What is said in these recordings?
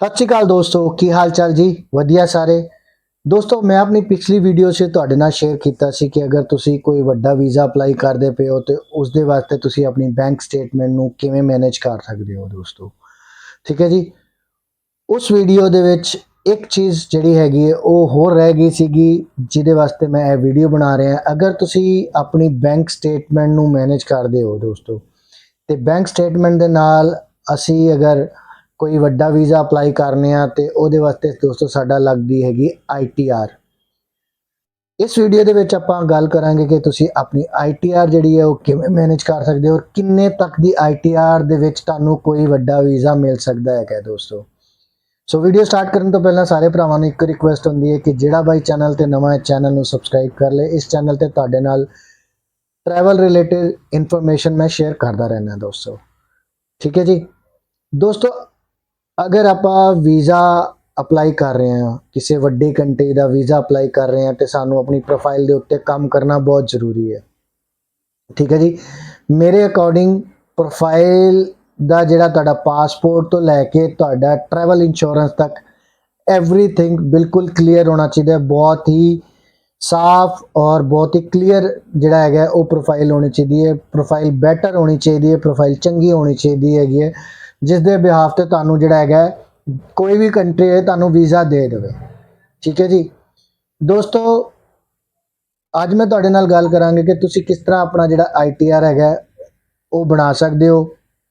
ਸਤਿ ਸ਼੍ਰੀ ਅਕਾਲ ਦੋਸਤੋ, ਕੀ ਹਾਲ ਚਾਲ ਜੀ? ਵਧੀਆ ਸਾਰੇ। ਦੋਸਤੋ, ਮੈਂ ਆਪਣੀ ਪਿਛਲੀ ਵੀਡੀਓ 'ਚ ਤੁਹਾਡੇ ਨਾਲ ਸ਼ੇਅਰ ਕੀਤਾ ਸੀ ਕਿ ਅਗਰ ਤੁਸੀਂ ਕੋਈ ਵੱਡਾ ਵੀਜ਼ਾ ਅਪਲਾਈ ਕਰਦੇ ਪਏ ਹੋ ਤੇ ਉਸ ਦੇ ਵਾਸਤੇ ਤੁਸੀਂ ਆਪਣੀ ਬੈਂਕ ਸਟੇਟਮੈਂਟ ਨੂੰ ਕਿਵੇਂ ਮੈਨੇਜ ਕਰ ਸਕਦੇ ਹੋ ਦੋਸਤੋ? ਠੀਕ ਹੈ ਜੀ? ਉਸ ਵੀਡੀਓ ਦੇ ਵਿੱਚ ਇੱਕ ਚੀਜ਼ ਜਿਹੜੀ ਹੈਗੀ ਹੈ, ਉਹ ਹੋਰ ਰਹਿ ਗਈ ਸੀਗੀ, ਜਿਹਦੇ ਵਾਸਤੇ ਮੈਂ ਇਹ ਵੀਡੀਓ ਬਣਾ ਰਿਹਾ ਅਗਰ ਤੁਸੀਂ ਆਪਣੀ ਬੈਂਕ ਸਟੇਟਮੈਂਟ ਨੂੰ ਮੈਨੇਜ ਕਰਦੇ ਹੋ ਦੋਸਤੋ, ਤੇ ਬੈਂਕ ਸਟੇਟਮੈਂਟ ਦੇ ਨਾਲ ਅਸੀਂ ਅਗਰ ਕੋਈ ਵੱਡਾ ਵੀਜ਼ਾ ਅਪਲਾਈ ਕਰਨੇ ਆ ਤੇ ਉਹਦੇ ਵਾਸਤੇ ਦੋਸਤੋ ਸਾਡਾ ਲੱਗਦੀ ਹੈਗੀ ਆਈਟੀਆਰ ਇਸ ਵੀਡੀਓ ਦੇ ਵਿੱਚ ਆਪਾਂ ਗੱਲ ਕਰਾਂਗੇ ਕਿ ਤੁਸੀਂ ਆਪਣੀ ਆਈਟੀਆਰ ਜਿਹੜੀ ਹੈ ਉਹ ਕਿਵੇਂ ਮੈਨੇਜ ਕਰ ਸਕਦੇ ਹੋ ਔਰ ਕਿੰਨੇ ਤੱਕ ਦੀ ਆਈਟੀਆਰ ਦੇ ਵਿੱਚ ਤੁਹਾਨੂੰ ਕੋਈ ਵੱਡਾ ਵੀਜ਼ਾ ਮਿਲ ਸਕਦਾ ਹੈ ਦੋਸਤੋ। ਸੋ ਵੀਡੀਓ ਸਟਾਰਟ ਕਰਨ ਤੋਂ ਪਹਿਲਾਂ ਸਾਰੇ ਭਰਾਵਾਂ ਨੂੰ ਇੱਕ ਰਿਕੁਐਸਟ ਹੁੰਦੀ ਹੈ ਕਿ ਜਿਹੜਾ ਬਾਈ ਚੈਨਲ ਤੇ ਨਵਾਂ ਹੈ, ਚੈਨਲ ਨੂੰ ਸਬਸਕ੍ਰਾਈਬ ਕਰ ਲੈ। ਇਸ ਚੈਨਲ ਤੇ ਤੁਹਾਡੇ ਨਾਲ ਟਰੈਵਲ ਰਿਲੇਟਡ ਇਨਫੋਰਮੇਸ਼ਨ ਮੈਂ ਸ਼ੇਅਰ ਕਰਦਾ ਰਹਿਣਾ ਦੋਸਤੋ। ਠੀਕ ਹੈ ਜੀ? ਦੋਸਤੋ ਅਗਰ ਆਪਾਂ ਵੀਜ਼ਾ ਅਪਲਾਈ ਕਰ ਰਹੇ ਹਾਂ, ਕਿਸੇ ਵੱਡੀ ਕੰਟਰੀ ਦਾ ਵੀਜ਼ਾ ਅਪਲਾਈ ਕਰ ਰਹੇ ਹਾਂ ਤੇ ਸਾਨੂੰ ਆਪਣੀ ਪ੍ਰੋਫਾਈਲ ਦੇ ਉੱਤੇ ਕੰਮ ਕਰਨਾ ਬਹੁਤ ਜ਼ਰੂਰੀ ਹੈ। ਠੀਕ ਹੈ ਜੀ? ਮੇਰੇ ਅਕੋਰਡਿੰਗ ਪ੍ਰੋਫਾਈਲ ਦਾ ਜਿਹੜਾ ਤੁਹਾਡਾ ਪਾਸਪੋਰਟ ਤੋਂ ਲੈ ਕੇ ਤੁਹਾਡਾ ਟਰੈਵਲ ਇੰਸ਼ੋਰੈਂਸ ਤੱਕ ਐਵਰੀਥਿੰਗ ਬਿਲਕੁਲ ਕਲੀਅਰ ਹੋਣਾ ਚਾਹੀਦਾ ਬਹੁਤ ਹੀ ਸਾਫ਼ ਔਰ ਬਹੁਤ ਹੀ ਕਲੀਅਰ ਜਿਹੜਾ ਹੈਗਾ ਉਹ ਪ੍ਰੋਫਾਈਲ ਹੋਣੀ ਚਾਹੀਦੀ ਹੈ। ਪ੍ਰੋਫਾਈਲ ਬੈਟਰ ਹੋਣੀ ਚਾਹੀਦੀ ਹੈ ਪ੍ਰੋਫਾਈਲ ਚੰਗੀ ਹੋਣੀ ਚਾਹੀਦੀ ਹੈਗੀ ਹੈ। ਜਿਸ ਦੇ ਬਿਹਾਫ ਤੇ ਤੁਹਾਨੂੰ ਜਿਹੜਾ ਹੈਗਾ ਕੋਈ ਵੀ ਕੰਟਰੀ ਹੈ ਤੁਹਾਨੂੰ ਵੀਜ਼ਾ ਦੇ ਦੇਵੇ। ਠੀਕ ਹੈ ਜੀ? ਦੋਸਤੋ, ਅੱਜ ਮੈਂ ਤੁਹਾਡੇ ਨਾਲ ਗੱਲ ਕਰਾਂਗੇ ਕਿ ਤੁਸੀਂ ਕਿਸ ਤਰ੍ਹਾਂ ਆਪਣਾ ਜਿਹੜਾ ਆਈਟੀਆਰ ਹੈਗਾ ਉਹ ਬਣਾ ਸਕਦੇ ਹੋ।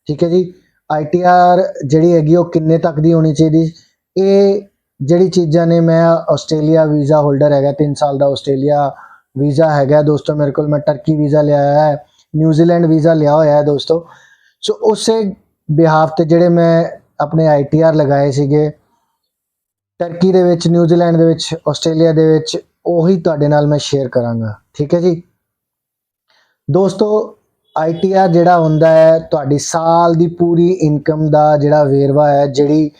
ਠੀਕ ਹੈ ਜੀ? ਆਈਟੀਆਰ ਜਿਹੜੀ ਹੈਗੀ ਉਹ ਕਿੰਨੇ ਤੱਕ ਦੀ ਹੋਣੀ ਚਾਹੀਦੀ? ਇਹ ਜਿਹੜੀ ਚੀਜ਼ਾਂ ਨੇ, ਮੈਂ ਆਸਟ੍ਰੇਲੀਆ ਵੀਜ਼ਾ ਹੋਲਡਰ ਹੈਗਾ 3 ਸਾਲ ਦਾ ਆਸਟ੍ਰੇਲੀਆ ਵੀਜ਼ਾ ਹੈਗਾ। ਦੋਸਤੋ, ਮੇਰੇ ਕੋਲ ਮੈਂ ਟਰਕੀ ਵੀਜ਼ਾ ਲਿਆ ਹੈ ਨਿਊਜ਼ੀਲੈਂਡ ਵੀਜ਼ਾ ਲਿਆ ਹੋਇਆ ਹੈ, ਦੋਸਤੋ। ਸੋ, ਉਸੇ ਬਿਹਾਫ ਤੇ ਜਿਹੜੇ ਮੈਂ ਆਪਣੇ ਆਈਟੀਆਰ ਲਗਾਏ ਸੀਗੇ ਟਰਕੀ ਦੇ ਵਿੱਚ ਨਿਊਜ਼ੀਲੈਂਡ ਦੇ ਵਿੱਚ ਆਸਟ੍ਰੇਲੀਆ ਦੇ ਵਿੱਚ, ਉਹੀ ਤੁਹਾਡੇ ਨਾਲ ਮੈਂ ਸ਼ੇਅਰ ਕਰਾਂਗਾ। ਠੀਕ ਹੈ ਜੀ? ਦੋਸਤੋ ਆਈਟੀਆਰ ਜਿਹੜਾ ਹੁੰਦਾ ਹੈ, ਤੁਹਾਡੀ ਸਾਲ ਦੀ ਪੂਰੀ ਇਨਕਮ ਦਾ ਜਿਹੜਾ ਵੇਰਵਾ ਹੈ, ਜਿਹੜੀ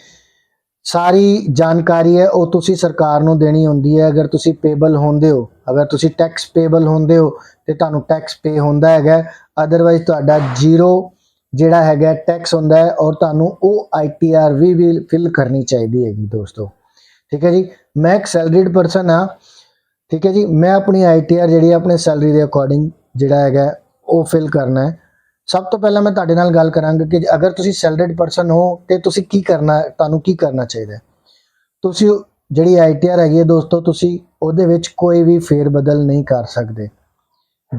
ਸਾਰੀ ਜਾਣਕਾਰੀ ਹੈ, ਉਹ ਤੁਸੀਂ ਸਰਕਾਰ ਨੂੰ ਦੇਣੀ ਹੁੰਦੀ ਹੈ। ਅਗਰ ਤੁਸੀਂ ਪੇਬਲ ਹੁੰਦੇ ਹੋ, ਅਗਰ ਤੁਸੀਂ ਟੈਕਸ ਪੇਬਲ ਹੁੰਦੇ ਹੋ, ਤੇ ਤੁਹਾਨੂੰ ਟੈਕਸ ਪੇ ਹੁੰਦਾ ਹੈਗਾ। ਅਦਰਵਾਈਜ਼ ਤੁਹਾਡਾ ਜ਼ੀਰੋ ਜਿਹੜਾ ਹੈਗਾ ਟੈਕਸ ਹੁੰਦਾ ਹੈ ਔਰ ਤੁਹਾਨੂੰ ਉਹ ਆਈਟੀਆਰ ਵੀ ਵੀ ਫਿਲ ਕਰਨੀ ਚਾਹੀਦੀ ਹੈਗੀ ਦੋਸਤੋ। ਠੀਕ ਹੈ ਜੀ? ਮੈਂ ਇੱਕ ਸੈਲਰੀਡ ਪਰਸਨ ਆ ਠੀਕ ਹੈ ਜੀ? ਮੈਂ ਆਪਣੀ ਆਈਟੀਆਰ ਜਿਹੜੀ ਹੈ, ਆਪਣੇ ਸੈਲਰੀ ਦੇ ਅਕੋਰਡਿੰਗ ਜਿਹੜਾ ਹੈਗਾ ਉਹ ਫਿਲ ਕਰਨਾ ਹੈ। ਸਭ ਤੋਂ ਪਹਿਲਾਂ ਮੈਂ ਤੁਹਾਡੇ ਨਾਲ ਗੱਲ ਕਰਾਂਗਾ ਕਿ ਅਗਰ ਤੁਸੀਂ ਸੈਲਰੀਡ ਪਰਸਨ ਹੋ, ਤੇ ਤੁਸੀਂ ਕੀ ਕਰਨਾ, ਤੁਹਾਨੂੰ ਕੀ ਕਰਨਾ ਚਾਹੀਦਾ ਤੁਸੀਂ ਜਿਹੜੀ ਆਈਟੀਆਰ ਹੈਗੀ ਹੈ ਦੋਸਤੋ, ਤੁਸੀਂ ਉਹਦੇ ਵਿੱਚ ਕੋਈ ਵੀ ਫੇਰ ਬਦਲ ਨਹੀਂ ਕਰ ਸਕਦੇ।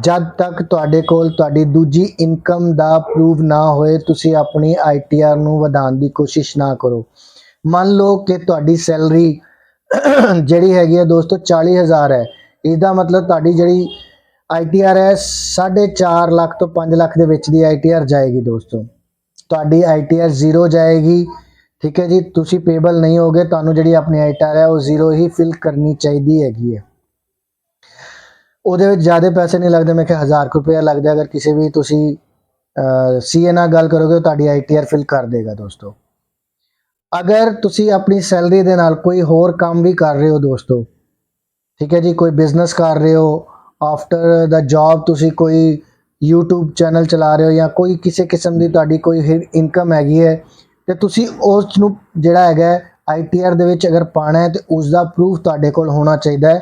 ਜਦ ਤੱਕ ਤੁਹਾਡੇ ਕੋਲ ਤੁਹਾਡੀ ਦੂਜੀ ਇਨਕਮ ਦਾ ਪ੍ਰੂਫ ਨਾ ਹੋਏ, ਤੁਸੀਂ ਆਪਣੀ ਆਈਟੀਆਰ ਨੂੰ ਵਧਾਉਣ ਦੀ ਕੋਸ਼ਿਸ਼ ਨਾ ਕਰੋ। ਮੰਨ ਲਓ ਕਿ ਤੁਹਾਡੀ ਸੈਲਰੀ ਜਿਹੜੀ ਹੈਗੀ ਹੈ ਦੋਸਤੋ 40000 ਹੈ। ਇਹਦਾ ਮਤਲਬ ਤੁਹਾਡੀ ਜਿਹੜੀ ਆਈਟੀਆਰ ਹੈ 4.5 ਲੱਖ ਤੋਂ 5 ਲੱਖ ਦੇ ਵਿੱਚ ਦੀ ਆਈਟੀਆਰ ਜਾਏਗੀ ਦੋਸਤੋ। ਤੁਹਾਡੀ ਆਈਟੀਆਰ ਜ਼ੀਰੋ ਜਾਏਗੀ, ਠੀਕ ਹੈ ਜੀ? ਤੁਸੀਂ ਪੇਬਲ ਨਹੀਂ ਹੋਗੇ, ਤੁਹਾਨੂੰ ਜਿਹੜੀ ਆਪਣੀ ਆਈਟੀਆਰ ਹੈ, ਉਹ ਜ਼ੀਰੋ ਹੀ ਫਿਲ ਕਰਨੀ ਚਾਹੀਦੀ ਹੈਗੀ ਹੈ। ਉਹਦੇ ਵਿੱਚ ਜ਼ਿਆਦਾ ਪੈਸੇ ਨਹੀਂ ਲੱਗਦੇ, ਮੈਂ ਕਿ 1000 ਰੁਪਏ ਲੱਗਦਾ, ਅਗਰ ਕਿਸੇ ਵੀ ਤੁਸੀਂ ਸੀਏ ਨਾਲ ਗੱਲ ਕਰੋਗੇ ਤੁਹਾਡੀ ਆਈਟੀਆਰ ਫਿਲ ਕਰ ਦੇਗਾ ਦੋਸਤੋ। ਅਗਰ ਤੁਸੀਂ ਆਪਣੀ ਸੈਲਰੀ ਦੇ ਨਾਲ ਕੋਈ ਹੋਰ ਕੰਮ ਵੀ ਕਰ ਰਹੇ ਹੋ ਦੋਸਤੋ, ਠੀਕ ਹੈ ਜੀ, ਕੋਈ ਬਿਜ਼ਨਸ ਕਰ ਰਹੇ ਹੋ, ਆਫਟਰ ਦਾ ਜੌਬ ਤੁਸੀਂ ਕੋਈ YouTube ਚੈਨਲ ਚਲਾ ਰਹੇ ਹੋ ਜਾਂ ਕੋਈ ਕਿਸੇ ਕਿਸਮ ਦੀ ਤੁਹਾਡੀ ਕੋਈ ਇਨਕਮ ਹੈਗੀ ਹੈ, ਤੇ ਤੁਸੀਂ ਉਸ ਨੂੰ ਜਿਹੜਾ ਹੈਗਾ ਆਈਟੀਆਰ ਦੇ ਵਿੱਚ ਅਗਰ ਪਾਣਾ ਹੈ, ਤੇ ਉਸ ਦਾ ਪ੍ਰੂਫ ਤੁਹਾਡੇ ਕੋਲ ਹੋਣਾ ਚਾਹੀਦਾ ਹੈ।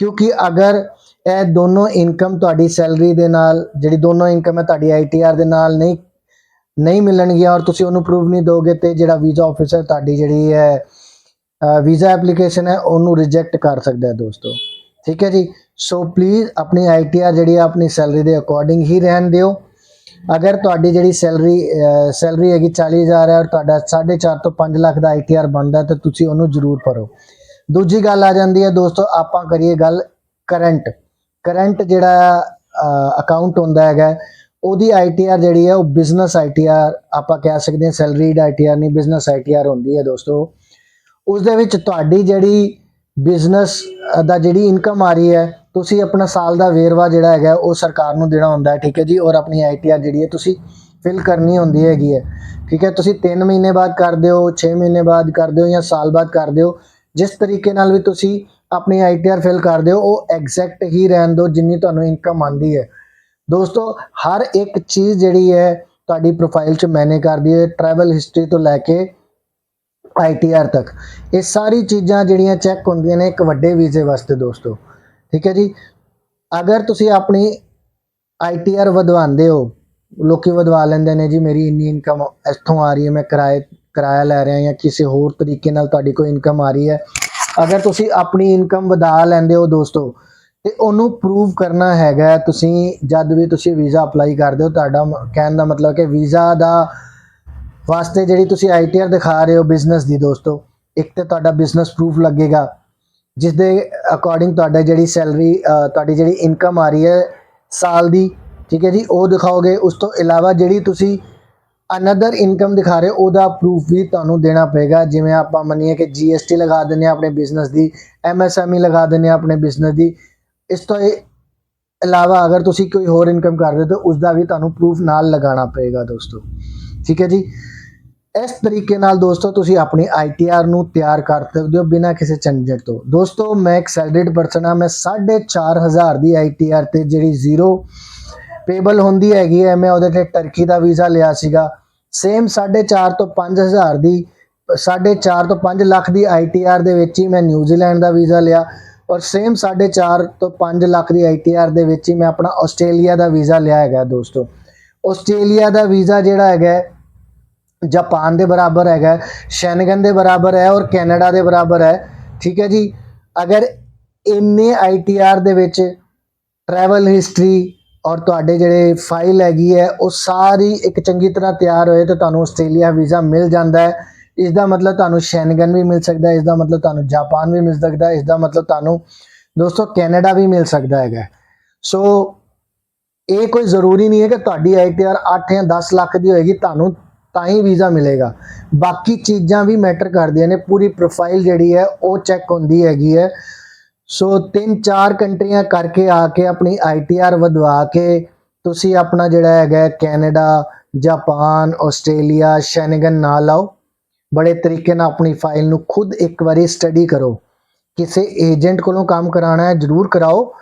ਕਿਉਂਕਿ ਅਗਰ ਇਹ ਦੋਨੋਂ ਇਨਕਮ ਤੁਹਾਡੀ ਸੈਲਰੀ ਦੇ ਨਾਲ, ਜਿਹੜੀ ਦੋਨੋਂ ਇਨਕਮ ਹੈ ਤੁਹਾਡੀ ਆਈਟੀਆਰ ਦੇ ਨਾਲ ਨਹੀਂ ਨਹੀਂ ਮਿਲਣਗੀਆਂ ਔਰ ਤੁਸੀਂ ਉਹਨੂੰ ਪ੍ਰੂਵ ਨਹੀਂ ਦੋਗੇ ਤੇ ਜਿਹੜਾ ਵੀਜ਼ਾ ਆਫੀਸਰ ਤੁਹਾਡੀ ਜਿਹੜੀ ਹੈ ਵੀਜ਼ਾ ਐਪਲੀਕੇਸ਼ਨ ਹੈ, ਉਹਨੂੰ ਰਿਜੈਕਟ ਕਰ ਸਕਦਾ ਹੈ ਦੋਸਤੋ। ਠੀਕ ਹੈ ਜੀ? ਸੋ ਪਲੀਜ਼ ਆਪਣੀ ਆਈਟੀਆਰ ਜਿਹੜੀ ਹੈ, ਆਪਣੀ ਸੈਲਰੀ ਦੇ ਅਕੋਰਡਿੰਗ ਹੀ ਰਹਿਣ ਦਿਓ। ਅਗਰ ਤੁਹਾਡੀ ਜਿਹੜੀ ਸੈਲਰੀ ਸੈਲਰੀ ਹੈਗੀ 40000 ਹੈ ਔਰ ਤੁਹਾਡਾ 4.5 ਤੋਂ 5 ਲੱਖ ਦਾ ਆਈਟੀਆਰ ਬਣਦਾ ਤਾਂ ਤੁਸੀਂ ਉਹਨੂੰ ਜ਼ਰੂਰ ਭਰੋ। ਦੂਜੀ ਗੱਲ ਆ ਜਾਂਦੀ ਹੈ ਦੋਸਤੋ, ਆਪਾਂ ਕਰੀਏ ਗੱਲ ਕਰੰਟ ਕਰੰਟ ਜਿਹੜਾ ਅਕਾਊਂਟ ਹੁੰਦਾ ਹੈਗਾ, ਉਹਦੀ ਆਈਟੀਆਰ ਜਿਹੜੀ ਹੈ, ਉਹ ਬਿਜ਼ਨਸ ਆਈਟੀਆਰ ਆਪਾਂ ਕਹਿ ਸਕਦੇ ਹਾਂ ਸੈਲਰੀਡ ਆਈਟੀਆਰ ਨਹੀਂ ਬਿਜ਼ਨਸ ਆਈਟੀਆਰ ਹੁੰਦੀ ਹੈ ਦੋਸਤੋ। ਉਸ ਦੇ ਵਿੱਚ ਤੁਹਾਡੀ ਜਿਹੜੀ ਬਿਜ਼ਨਸ ਦਾ ਜਿਹੜੀ ਇਨਕਮ ਆ ਰਹੀ ਹੈ, ਤੁਸੀਂ ਆਪਣਾ ਸਾਲ ਦਾ ਵੇਰਵਾ ਜਿਹੜਾ ਹੈਗਾ, ਉਹ ਸਰਕਾਰ ਨੂੰ ਦੇਣਾ ਹੁੰਦਾ ਹੈ, ਠੀਕ ਹੈ ਜੀ? ਔਰ ਆਪਣੀ ਆਈਟੀਆਰ ਜਿਹੜੀ ਹੈ, ਤੁਸੀਂ ਫਿਲ ਕਰਨੀ ਹੁੰਦੀ ਹੈਗੀ ਹੈ, ਠੀਕ ਹੈ? ਤੁਸੀਂ 3 ਮਹੀਨੇ ਬਾਅਦ ਕਰਦੇ ਹੋ 6 ਮਹੀਨੇ ਬਾਅਦ ਕਰਦੇ ਹੋ ਜਾਂ ਸਾਲ ਬਾਅਦ ਕਰਦੇ ਹੋ ਜਿਸ ਤਰੀਕੇ ਨਾਲ ਵੀ ਤੁਸੀਂ ਆਪਣੀ ਆਈਟੀਆਰ ਫਿਲ ਕਰ ਦਿਓ, ਉਹ ਐਗਜ਼ੈਕਟ ਹੀ ਰਹਿਣ ਦਿਓ ਜਿੰਨੀ ਤੁਹਾਨੂੰ ਇਨਕਮ ਆਂਦੀ ਹੈ। ਦੋਸਤੋ, ਹਰ ਇੱਕ ਚੀਜ਼ ਜਿਹੜੀ ਹੈ ਤੁਹਾਡੀ ਪ੍ਰੋਫਾਈਲ 'ਚ ਮੈਨੇ ਕਰਦੀ ਹੈ ਟਰੈਵਲ ਹਿਸਟਰੀ ਤੋਂ ਲੈ ਕੇ ਆਈਟੀਆਰ ਤੱਕ। ਇਹ ਸਾਰੀ ਚੀਜ਼ਾਂ ਜਿਹੜੀਆਂ ਚੈੱਕ ਹੁੰਦੀਆਂ ਨੇ, ਇੱਕ ਵੱਡੇ ਵੀਜ਼ੇ ਵਾਸਤੇ ਦੋਸਤੋ। ਠੀਕ ਹੈ ਜੀ? ਅਗਰ ਤੁਸੀਂ ਆਪਣੀ ਆਈਟੀਆਰ ਵਧਵਾਉਂਦੇ ਹੋ, ਲੋਕੀ ਵਧਵਾ ਲੈਂਦੇ ਨੇ, ਜੀ ਮੇਰੀ ਇੰਨੀ ਇਨਕਮ ਇੱਥੋਂ ਆ ਰਹੀ ਹੈ, ਮੈਂ ਕਿਰਾਏ, ਕਿਰਾਇਆ ਲੈ ਰਿਹਾ ਜਾਂ ਕਿਸੇ ਹੋਰ ਤਰੀਕੇ ਨਾਲ ਤੁਹਾਡੀ ਕੋਈ ਇਨਕਮ ਆ ਰਹੀ ਹੈ ਅਗਰ ਤੁਸੀਂ ਆਪਣੀ ਇਨਕਮ ਵਧਾ ਲੈਂਦੇ ਹੋ ਦੋਸਤੋ, ਤੇ ਉਹਨੂੰ ਪ੍ਰੂਵ ਕਰਨਾ ਹੈਗਾ ਤੁਸੀਂ ਜਦ ਵੀ ਤੁਸੀਂ ਵੀਜ਼ਾ ਅਪਲਾਈ ਕਰਦੇ ਹੋ, ਤੁਹਾਡਾ ਕਹਿਣ ਦਾ ਮਤਲਬ ਕਿ ਵੀਜ਼ਾ ਦਾ ਵਾਸਤੇ ਜਿਹੜੀ ਤੁਸੀਂ ਆਈਟੀਆਰ ਦਿਖਾ ਰਹੇ ਹੋ ਬਿਜ਼ਨਸ ਦੀ ਦੋਸਤੋ, ਇੱਕ ਤੇ ਤੁਹਾਡਾ ਬਿਜ਼ਨਸ ਪ੍ਰੂਫ ਲੱਗੇਗਾ ਜਿਸ ਦੇ ਅਕੋਰਡਿੰਗ ਤੁਹਾਡਾ ਜਿਹੜੀ ਸੈਲਰੀ ਤੁਹਾਡੀ ਜਿਹੜੀ ਇਨਕਮ ਆ ਰਹੀ ਹੈ ਸਾਲ ਦੀ, ਠੀਕ ਹੈ ਜੀ, ਉਹ ਦਿਖਾਓਗੇ, ਉਸ ਤੋਂ ਇਲਾਵਾ ਜਿਹੜੀ ਤੁਸੀਂ ਅਨਦਰ ਇਨਕਮ ਦਿਖਾ ਰਹੇ ਉਹਦਾ ਪ੍ਰੂਫ ਵੀ ਤੁਹਾਨੂੰ ਦੇਣਾ ਪਏਗਾ। ਜਿਵੇਂ ਆਪਾਂ ਮੰਨੀਏ ਕਿ GST ਲਗਾ ਦਿੰਦੇ ਹਾਂ ਆਪਣੇ ਬਿਜ਼ਨਸ ਦੀ MSME ਲਗਾ ਦਿੰਦੇ ਹਾਂ ਆਪਣੇ ਬਿਜ਼ਨਸ ਦੀ। ਇਸ ਤੋਂ ਇਲਾਵਾ ਅਗਰ ਤੁਸੀਂ ਕੋਈ ਹੋਰ ਇਨਕਮ ਕਰਦੇ ਹੋ, ਤਾਂ ਉਸ ਦਾ ਵੀ ਤੁਹਾਨੂੰ ਪ੍ਰੂਫ ਨਾਲ ਲਗਾਉਣਾ ਪਏਗਾ ਦੋਸਤੋ। ਠੀਕ ਹੈ ਜੀ? ਇਸ ਤਰੀਕੇ ਨਾਲ ਦੋਸਤੋ, ਤੁਸੀਂ ਆਪਣੀ ਆਈਟੀਆਰ ਨੂੰ ਤਿਆਰ ਕਰ ਸਕਦੇ ਹੋ ਬਿਨਾਂ ਕਿਸੇ ਝੰਜਟ ਤੋਂ। ਦੋਸਤੋ, ਮੈਂ ਇੱਕ ਸੈਲਰੀਡ ਪਰਸਨ ਆ ਮੈਂ 4500 ਦੀ ਆਈਟੀਆਰ ਤੇ ਜਿਹੜੀ ਜ਼ੀਰੋ ਪੇਬਲ ਹੁੰਦੀ ਹੈਗੀ ਹੈ। ਮੈਂ ਉਹਦੇ ਤੇ ਟਰਕੀ ਦਾ ਵੀਜ਼ਾ ਲਿਆ ਸੀਗਾ। ਸੇਮ 4.5 ਤੋਂ 5000 ਦੀ 4.5 ਤੋਂ 5 ਲੱਖ ਦੀ ਆਈਟੀਆਰ ਦੇ ਵਿੱਚ ਹੀ ਮੈਂ ਨਿਊਜ਼ੀਲੈਂਡ ਦਾ ਵੀਜ਼ਾ ਲਿਆ ਔਰ ਸੇਮ 4.5 ਤੋਂ 5 ਲੱਖ ਦੀ ਆਈਟੀਆਰ ਦੇ ਵਿੱਚ ਹੀ ਮੈਂ ਆਪਣਾ ਆਸਟ੍ਰੇਲੀਆ ਦਾ ਵੀਜ਼ਾ ਲਿਆ ਹੈਗਾ ਦੋਸਤੋ। ਆਸਟ੍ਰੇਲੀਆ ਦਾ ਵੀਜ਼ਾ ਜਿਹੜਾ ਹੈਗਾ ਜਾਪਾਨ ਦੇ ਬਰਾਬਰ ਹੈਗਾ ਸ਼ੈਨਗਨ ਦੇ ਬਰਾਬਰ ਹੈ ਔਰ ਕੈਨੇਡਾ ਦੇ ਬਰਾਬਰ ਹੈ। ਠੀਕ ਹੈ ਜੀ। ਅਗਰ ਇੰਨੇ ਆਈਟੀਆਰ ਦੇ ਵਿੱਚ ਟਰੈਵਲ ਹਿਸਟਰੀ ਔਰ ਤੁਹਾਡੇ ਜਿਹੜੇ ਫਾਈਲ ਹੈਗੀ ਹੈ, ਉਹ ਸਾਰੀ ਇੱਕ ਚੰਗੀ ਤਰ੍ਹਾਂ ਤਿਆਰ ਹੋਏ ਤਾਂ ਤੁਹਾਨੂੰ ਆਸਟ੍ਰੇਲੀਆ ਵੀਜ਼ਾ ਮਿਲ ਜਾਂਦਾ ਹੈ। ਇਸ ਦਾ ਮਤਲਬ ਤੁਹਾਨੂੰ ਸ਼ੈਨਗਨ ਵੀ ਮਿਲ ਸਕਦਾ ਹੈ ਇਸ ਦਾ ਮਤਲਬ ਤੁਹਾਨੂੰ ਜਾਪਾਨ ਵੀ ਮਿਲ ਸਕਦਾ ਹੈ ਇਸ ਦਾ ਮਤਲਬ ਤੁਹਾਨੂੰ ਦੋਸਤੋ ਕੈਨੇਡਾ ਵੀ ਮਿਲ ਸਕਦਾ ਹੈਗਾ। ਸੋ ਇਹ ਕੋਈ ਜ਼ਰੂਰੀ ਨਹੀਂ ਹੈ ਕਿ ਤੁਹਾਡੀ ਆਈਟੀਆਰ 8 ਜਾਂ 10 ਲੱਖ ਦੀ ਹੋਏਗੀ, ਤੁਹਾਨੂੰ ਤਾਂ ਹੀ ਵੀਜ਼ਾ ਮਿਲੇਗਾ। ਬਾਕੀ ਚੀਜ਼ਾਂ ਵੀ ਮੈਟਰ ਕਰਦੀਆਂ ਨੇ, ਪੂਰੀ ਪ੍ਰੋਫਾਈਲ ਜਿਹੜੀ ਹੈ, ਉਹ ਚੈੱਕ ਹੁੰਦੀ ਹੈਗੀ ਹੈ। ਸੋ ਤਿੰਨ ਚਾਰ ਕੰਟਰੀਆਂ ਕਰਕੇ ਆ ਕੇ ਆਪਣੀ ਆਈਟੀਆਰ ਵਧਵਾ ਕੇ ਤੁਸੀਂ ਆਪਣਾ ਜਿਹੜਾ ਹੈਗਾ ਕੈਨੇਡਾ, ਜਾਪਾਨ, ਆਸਟ੍ਰੇਲੀਆ, ਸ਼ੈਨਗਨ ਨਾ ਲਾਓ ਬੜੇ ਤਰੀਕੇ ਨਾਲ ਆਪਣੀ ਫਾਈਲ ਨੂੰ ਖੁਦ ਇੱਕ ਵਾਰੀ ਸਟੱਡੀ ਕਰੋ। ਕਿਸੇ ਏਜੰਟ ਕੋਲੋਂ ਕੰਮ ਕਰਾਉਣਾ ਹੈ, ਜਰੂਰ ਕਰਾਓ।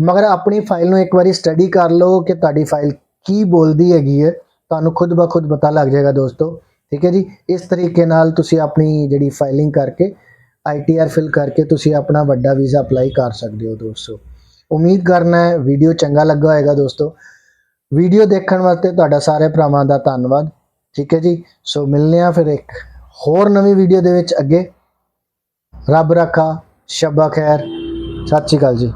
ਮਗਰ ਆਪਣੀ ਫਾਈਲ ਨੂੰ ਇੱਕ ਵਾਰੀ ਸਟੱਡੀ ਕਰ ਲਓ ਕਿ ਤੁਹਾਡੀ ਫਾਈਲ ਕੀ ਬੋਲਦੀ ਹੈਗੀ ਹੈ। ਤੁਹਾਨੂੰ ਖੁਦ ਬ ਪਤਾ ਲੱਗ ਜਾਏਗਾ ਦੋਸਤੋ। ਠੀਕ ਹੈ ਜੀ? ਇਸ ਤਰੀਕੇ ਨਾਲ ਤੁਸੀਂ ਆਪਣੀ ਜਿਹੜੀ ਫਾਈਲਿੰਗ ਕਰਕੇ ਆਈਟੀਆਰ ਫਿਲ ਕਰਕੇ ਤੁਸੀਂ ਆਪਣਾ ਵੱਡਾ ਵੀਜ਼ਾ ਅਪਲਾਈ ਕਰ ਸਕਦੇ ਹੋ ਦੋਸਤੋ। ਉਮੀਦ ਕਰਨਾ ਹੈ ਵੀਡੀਓ ਚੰਗਾ ਲੱਗਾ ਹੋਏਗਾ ਦੋਸਤੋ। ਵੀਡੀਓ ਦੇਖਣ ਵਾਸਤੇ ਤੁਹਾਡਾ ਸਾਰੇ ਭਰਾਵਾਂ ਦਾ ਧੰਨਵਾਦ। ਠੀਕ ਹੈ ਜੀ? ਸੋ ਮਿਲਨੇ ਆ ਫਿਰ ਇੱਕ ਹੋਰ ਨਵੀਂ ਵੀਡੀਓ ਦੇ ਵਿੱਚ ਅੱਗੇ। ਰੱਬ ਰੱਖਾ, ਸ਼ਬਾ ਖੈਰ। ਸਤਿ ਸ਼੍ਰੀ ਅਕਾਲ ਜੀ।